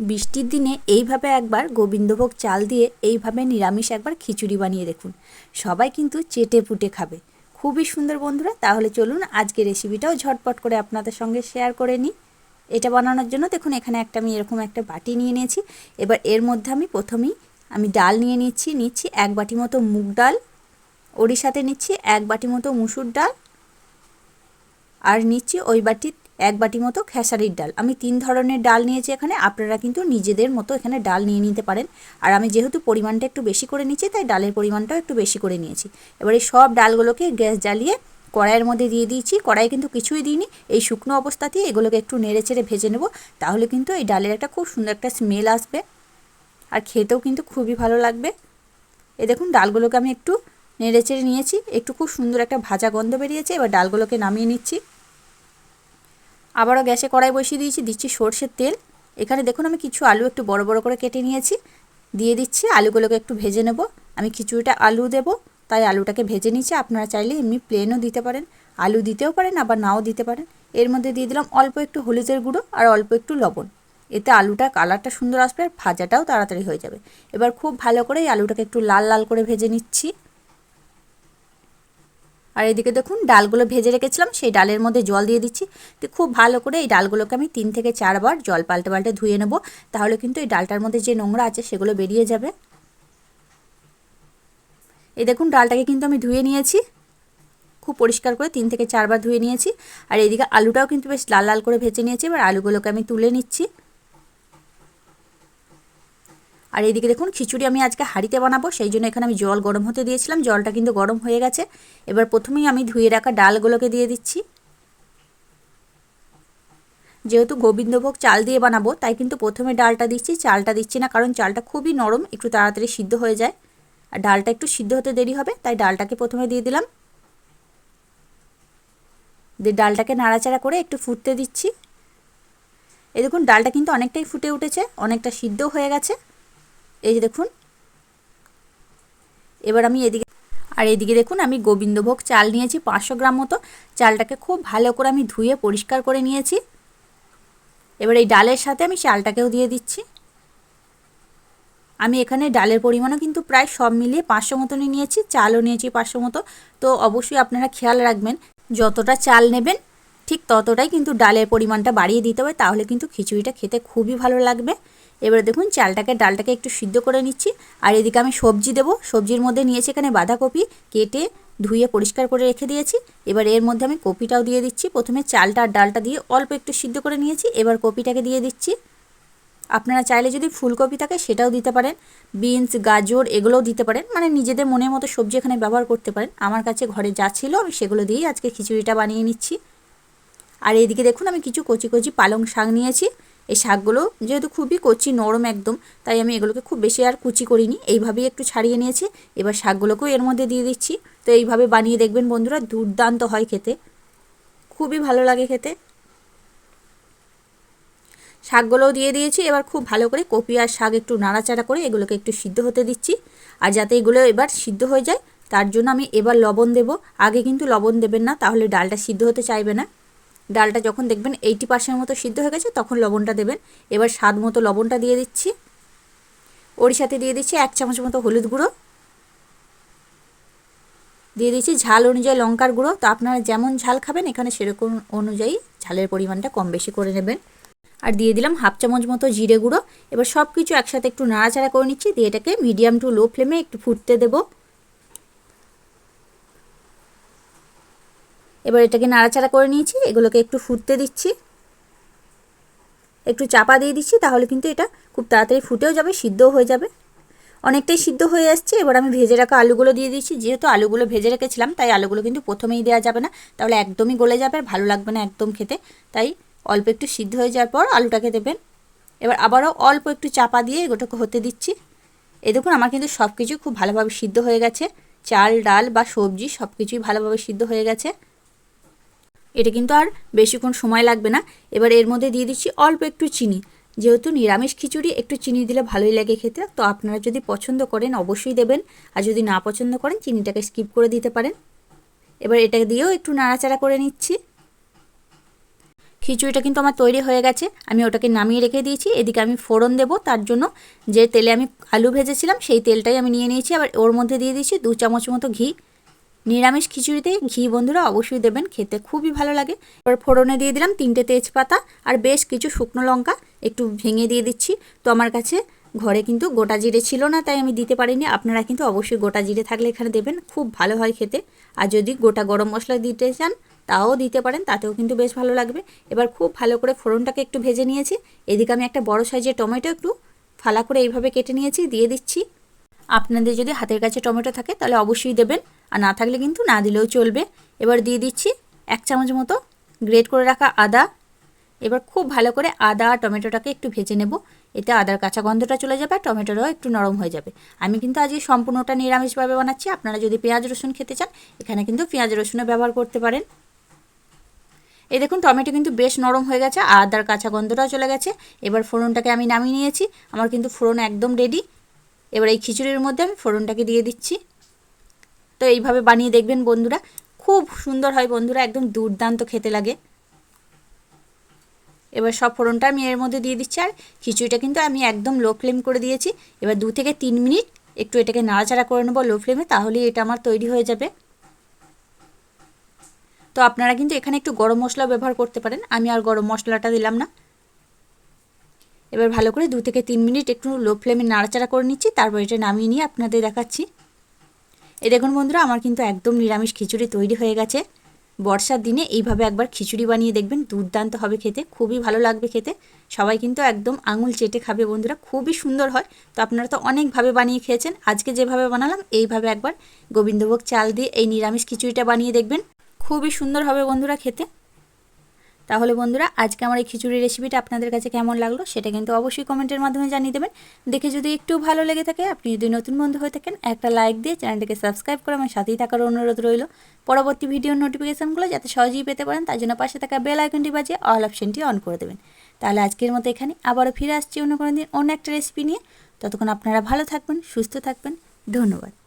বৃষ্টির দিনে এইভাবে একবার গোবিন্দভোগ চাল দিয়ে এইভাবে নিরামিষ একবার খিচুড়ি বানিয়ে দেখুন। সবাই কিন্তু চেটে পুটে খাবে। খুবই সুন্দর বন্ধুরা, তাহলে চলুন আজকে রেসিপিটাও ঝটপট করে আপনাদের সঙ্গে শেয়ার করে নিই। এটা বানানোর জন্য দেখুন, এখানে একটা আমি এরকম একটা বাটি নিয়ে নিয়েছি। এবার এর মধ্যে আমি প্রথমেই আমি ডাল নিয়ে নিচ্ছি নিচ্ছি এক বাটি মতো মুগ ডাল সাথে নিচ্ছি এক বাটি মতো মুসুর ডাল, আর নিচ্ছি ওই বাটি এক বাটি মতো খেসারির ডাল। আমি তিন ধরনের ডাল নিয়েছি এখানে। আপনারা কিন্তু নিজেদের মতো এখানে ডাল নিয়ে নিতে পারেন। আর আমি যেহেতু পরিমাণটা একটু বেশি করে নিচ্ছি তাই ডালের পরিমাণটাও একটু বেশি করে নিয়েছি। এবারে সব ডালগুলোকে গ্যাস জ্বালিয়ে কড়াইয়ের মধ্যে দিয়ে দিয়েছি। কড়াই কিন্তু কিছুই দিইনি। এই শুকনো অবস্থাতেই এগুলোকে একটু নেড়ে চেড়ে ভেজে নেব। তাহলে কিন্তু এই ডালের একটা খুব সুন্দর একটা স্মেল আসবে। আর খেতেও কিন্তু খুবই ভালো লাগবে। এ দেখুন, ডালগুলোকে আমি একটু নেড়ে চেড়ে নিয়েছি। একটু খুব সুন্দর একটা ভাজা গন্ধ বেরিয়েছে। এবার ডালগুলোকে নামিয়ে নিচ্ছি। আবারও গ্যাসে কড়াই বসিয়ে দিয়েছি, দিচ্ছি সর্ষের তেল। এখানে দেখুন আমি কিছু আলু একটু বড় বড় করে কেটে নিয়েছি। দিয়ে দিচ্ছি আলুগুলোকে একটু ভেজে নেব। আমি খিচুড়িটা আলু দেব, তাই আলুটাকে ভেজে নিচ্ছি আপনারা চাইলে এমনি প্লেনও দিতে পারেন। আলু দিতেও পারেন, আবার নাও দিতে পারেন। এর মধ্যে দিয়ে দিলাম অল্প একটু হলুদের গুঁড়ো আর অল্প একটু লবণ। এতে আলুটা কালারটা সুন্দর আসবে আর ভাজাটাও তাড়াতাড়ি হয়ে যাবে। এবার খুব ভালো করে এই আলুটাকে একটু লাল লাল করে ভেজে নিচ্ছি। আর এদিকে দেখুন, ডালগুলো ভেজে রেখেছিলাম, সেই ডালের মধ্যে জল দিয়ে দিচ্ছি। তো খুব ভালো করে এই ডালগুলোকে আমি তিন থেকে চারবার জল পাল্টে পাল্টে ধুয়ে নেব। তাহলে কিন্তু এই ডালটার মধ্যে যে নোংরা আছে, সেগুলো বেরিয়ে যাবে। এই দেখুন, ডালটাকে কিন্তু আমি ধুয়ে নিয়েছি। খুব পরিষ্কার করে তিন থেকে চারবার ধুয়ে নিয়েছি। আর এদিকে আলুটাও কিন্তু বেশ লাল লাল করে ভেজে নিয়েছি। এবার আলুগুলোকে আমি তুলে নিচ্ছি। আর এইদিকে দেখুন, খিচুড়ি আমি আজকে হাঁড়িতে বানাবো, সেই জন্য এখানে আমি জল গরম হতে দিয়েছিলাম। জলটা কিন্তু গরম হয়ে গেছে। এবার প্রথমেই আমি ধুয়ে রাখা ডালগুলোকে দিয়ে দিচ্ছি। যেহেতু গোবিন্দভোগ চাল দিয়ে বানাবো, তাই কিন্তু প্রথমে ডালটা দিচ্ছি। চালটা দিচ্ছি না, কারণ চালটা খুবই নরম, একটু তাড়াতাড়ি সিদ্ধ হয়ে যায়। আর ডালটা একটু সিদ্ধ হতে দেরি হবে, তাই ডালটাকে প্রথমে দিয়ে দিলাম। দিয়ে ডালটাকে নাড়াচাড়া করে একটু ফুটতে দিচ্ছি। এই দেখুন, ডালটা কিন্তু অনেকটাই ফুটে উঠেছে, অনেকটা সিদ্ধ হয়ে গেছে। এই যে দেখুন। এবার আমি এদিকে আর এদিকে দেখুন, আমি গোবিন্দভোগ চাল নিয়েছি পাঁচশো গ্রাম মতো। চালটাকে খুব ভালো করে আমি ধুয়ে পরিষ্কার করে নিয়েছি। এবার এই ডালের সাথে আমি চালটাকেও দিয়ে দিচ্ছি। আমি এখানে ডালের পরিমাণও কিন্তু প্রায় সব মিলিয়ে পাঁচশো মতনই নিয়েছি, চালও নিয়েছি পাঁচশো মতো। তো অবশ্যই আপনারা খেয়াল রাখবেন, যতটা চাল নেবেন, ঠিক ততটাই কিন্তু ডালের পরিমাণটা বাড়িয়ে দিতে হবে, তাহলে কিন্তু খিচুড়িটা খেতে খুবই ভালো লাগবে। এবারে দেখুন চালটাকে, ডালটাকে একটু সিদ্ধ করে নিচ্ছি। আর এদিকে আমি সবজি দেবো। সবজির মধ্যে নিয়েছি এখানে বাঁধাকপি কেটে ধুয়ে পরিষ্কার করে রেখে দিয়েছি। এবার এর মধ্যে আমি কপিটাও দিয়ে দিচ্ছি। প্রথমে চালটা আর ডালটা দিয়ে অল্প একটু সিদ্ধ করে নিয়েছি। এবার কপিটাকে দিয়ে দিচ্ছি। আপনারা চাইলে যদি ফুলকপি থাকে সেটাও দিতে পারেন। বিনস, গাজর এগুলোও দিতে পারেন। মানে নিজেদের মনের মতো সবজি এখানে ব্যবহার করতে পারেন। আমার কাছে ঘরে যা ছিল আমি সেগুলো দিয়েই আজকে খিচুড়িটা বানিয়ে নিচ্ছি। আর এইদিকে দেখুন আমি কিছু কচি কচি পালং শাক নিয়েছি। এই শাকগুলো যেহেতু খুবই কচি, নরম একদম, তাই আমি এগুলোকে খুব বেশি আর কুচি করিনি। এইভাবেই একটু ছাড়িয়ে নিয়েছি। এবার শাকগুলোকেও এর মধ্যে দিয়ে দিচ্ছি। তো এইভাবে বানিয়ে দেখবেন বন্ধুরা, দুর্দান্ত হয় খেতে। খুবই ভালো লাগে খেতে। শাকগুলোও দিয়ে দিয়েছি। এবার খুব ভালো করে কপি আর শাক একটু নাড়াচাড়া করে এগুলোকে একটু সিদ্ধ হতে দিচ্ছি। আর যাতে এগুলো এবার সিদ্ধ হয়ে যায়, তার জন্য আমি এবার লবণ দেব। আগে কিন্তু লবণ দেবেন না, তাহলে ডালটা সিদ্ধ হতে চাইবে না। ডালটা যখন দেখবেন এইটি পার্সেন্ট মতো সিদ্ধ হয়ে গেছে, তখন লবণটা দেবেন। এবার স্বাদ মতো লবণটা দিয়ে দিচ্ছি। ওর সাথে দিয়ে দিচ্ছি এক চামচ মতো হলুদ গুঁড়ো। দিয়ে দিচ্ছি ঝাল অনুযায়ী লঙ্কার গুঁড়ো। তো আপনারা যেমন ঝাল খাবেন, এখানে সেরকম অনুযায়ী ঝালের পরিমাণটা কম বেশি করে নেবেন। আর দিয়ে দিলাম হাফ চামচ মতো জিরে গুঁড়ো। এবার সব কিছু একসাথে একটু নাড়াচাড়া করে নিচ্ছি, দিয়ে এটাকে মিডিয়াম টু লো ফ্লেমে একটু ফুটতে দেবো। এবার এটাকে নাড়াচাড়া করে নিয়েছি, এগুলোকে একটু ফুটতে দিচ্ছি। একটু চাপা দিয়ে দিচ্ছি, তাহলে কিন্তু এটা খুব তাড়াতাড়ি ফুটেও যাবে, সিদ্ধও হয়ে যাবে। অনেকটাই সিদ্ধ হয়ে আসছে, এবার আমি ভেজে রাখা আলুগুলো দিয়ে দিচ্ছি। যেহেতু আলুগুলো ভেজে রেখেছিলাম, তাই আলুগুলো কিন্তু প্রথমেই দেওয়া যাবে না। তাহলে একদমই গলে যাবে আর ভালো লাগবে না একদম খেতে। তাই অল্প একটু সিদ্ধ হয়ে যাওয়ার পর আলুটাকে দেবেন। এবার আবারও অল্প একটু চাপা দিয়ে এগুলোকে হতে দিচ্ছি। এই দেখুন, আমার কিন্তু সব কিছু খুব ভালোভাবে সিদ্ধ হয়ে গেছে। চাল, ডাল বা সবজি সব কিছুই ভালোভাবে সিদ্ধ হয়ে গেছে। এটা কিন্তু আর বেশিক্ষণ সময় লাগবে না। এবার এর মধ্যে দিয়ে দিচ্ছি অল্প একটু চিনি। যেহেতু নিরামিষ খিচুড়ি, একটু চিনি দিলে ভালোই লাগে খেতে। তো আপনারা যদি পছন্দ করেন অবশ্যই দেবেন। আর যদি না পছন্দ করেন, চিনিটাকে স্কিপ করে দিতে পারেন। এবার এটা দিয়েও একটু নাড়াচাড়া করে নিচ্ছি। খিচুড়িটা কিন্তু আমার তৈরি হয়ে গেছে। আমি ওটাকে নামিয়ে রেখে দিয়েছি। এদিকে আমি ফোড়ন দেব। তার জন্য যে তেলে আমি আলু ভেজেছিলাম, সেই তেলটাই আমি নিয়ে নিয়েছি। আবার ওর মধ্যে দিয়ে দিয়েছি দু চামচ মতো ঘি। নিরামিষ খিচুড়িতে ঘি বন্ধুরা অবশ্যই দেবেন, খেতে খুবই ভালো লাগে। এবার ফোড়নে দিয়ে দিলাম তিনটে তেজপাতা আর বেশ কিছু শুকনো লঙ্কা, একটু ভেঙে দিয়ে দিচ্ছি। তো আমার কাছে ঘরে কিন্তু গোটা জিরে ছিল না, তাই আমি দিতে পারিনি। আপনারা কিন্তু অবশ্যই গোটা জিরে থাকলে এখানে দেবেন, খুব ভালো হয় খেতে। আর যদি গোটা গরম মশলা দিতে চান, তাও দিতে পারেন, তাতেও কিন্তু বেশ ভালো লাগবে। এবার খুব ভালো করে ফোড়নটাকে একটু ভেজে নিয়েছি। এদিকে আমি একটা বড় সাইজের টমেটো একটু ফালা করে এইভাবে কেটে নিয়েছি, দিয়ে দিচ্ছি। আপনাদের যদি হাতের কাছে টমেটো থাকে, তাহলে অবশ্যই দেবেন। আর না থাকলে কিন্তু না দিলেও চলবে। এবার দিয়ে দিচ্ছি এক চামচ মতো গ্রেট করে রাখা আদা। এবার খুব ভালো করে আদা আর টমেটোটাকে একটু ভেজে নেব। এতে আদার কাঁচা গন্ধটা চলে যাবে, আর টমেটোটাও একটু নরম হয়ে যাবে। আমি কিন্তু আজকে সম্পূর্ণটা নিরামিষভাবে বানাচ্ছি। আপনারা যদি পেঁয়াজ রসুন খেতে চান, এখানে কিন্তু পেঁয়াজ রসুনও ব্যবহার করতে পারেন। এই দেখুন, টমেটো কিন্তু বেশ নরম হয়ে গেছে, আদার কাঁচা গন্ধটাও চলে গেছে। এবার ফোড়নটাকে আমি নামিয়ে নিয়েছি। আমার কিন্তু ফোড়ন একদম রেডি এবার এই খিচুড়ির মধ্যে আমি ফোড়নটাকে দিয়ে দিচ্ছি। তো এইভাবে বানিয়ে দেখবেন বন্ধুরা। খুব সুন্দর হয় বন্ধুরা, একদম দুর্দান্ত খেতে লাগে। এবার সব ফোড়নটা আমি এর মধ্যে দিয়ে দিচ্ছি, আর খিচুড়িটা কিন্তু আমি একদম লো ফ্লেম করে দিয়েছি। এবার দু থেকে তিন মিনিট একটু এটাকে নাড়াচাড়া করে নেব লো ফ্লেমে, তাহলেই এটা আমার তৈরি হয়ে যাবে। তো আপনারা কিন্তু এখানে একটু গরম মশলা ব্যবহার করতে পারেন, আমি আর গরম মশলাটা দিলাম না। এবার ভালো করে দু থেকে তিন মিনিট একটু লো ফ্লেমে নাড়াচাড়া করে নিচ্ছি, তারপর এটা নামিয়ে নিয়ে আপনাদের দেখাচ্ছি। এই দেখুন বন্ধুরা, আমার কিন্তু একদম নিরামিষ খিচুড়ি তৈরি হয়ে গেছে। বর্ষার দিনে এইভাবে একবার খিচুড়ি বানিয়ে দেখবেন, দুর্দান্ত হবে খেতে, খুবই ভালো লাগবে খেতে। সবাই কিন্তু একদম আঙুল চেটে খাবে বন্ধুরা, খুবই সুন্দর হয়। তো আপনারা তো অনেকভাবে বানিয়ে খেয়েছেন, আজকে যেভাবে বানালাম, এইভাবে একবার গোবিন্দভোগ চাল দিয়ে এই নিরামিষ খিচুড়িটা বানিয়ে দেখবেন। খুবই সুন্দর হবে বন্ধুরা খেতে। তাহলে বন্ধুরা, আজকে আমার এই খিচুড়ি রেসিপিটা আপনাদের কাছে কেমন লাগল সেটা কিন্তু অবশ্যই কমেন্টের মাধ্যমে জানিয়ে দেবেন। দেখে যদি একটু ভালো লেগে থাকে, আপনি যদি নতুন বন্ধু হয়ে থাকেন, একটা লাইক দিয়ে চ্যানেলটিকে সাবস্ক্রাইব করে আমার সাথেই থাকার অনুরোধ রইল। পরবর্তী ভিডিওর নোটিফিকেশানগুলো যাতে সহজেই পেতে পারেন, তার জন্য পাশে থাকা বেল আইকনটি বাজিয়ে অল অপশনটি অন করে দেবেন। তাহলে আজকের মতো এখানে আবারও ফিরে আসছি অন্য কোনো দিন অন্য একটা রেসিপি নিয়ে। ততক্ষণ আপনারা ভালো থাকবেন, সুস্থ থাকবেন। ধন্যবাদ।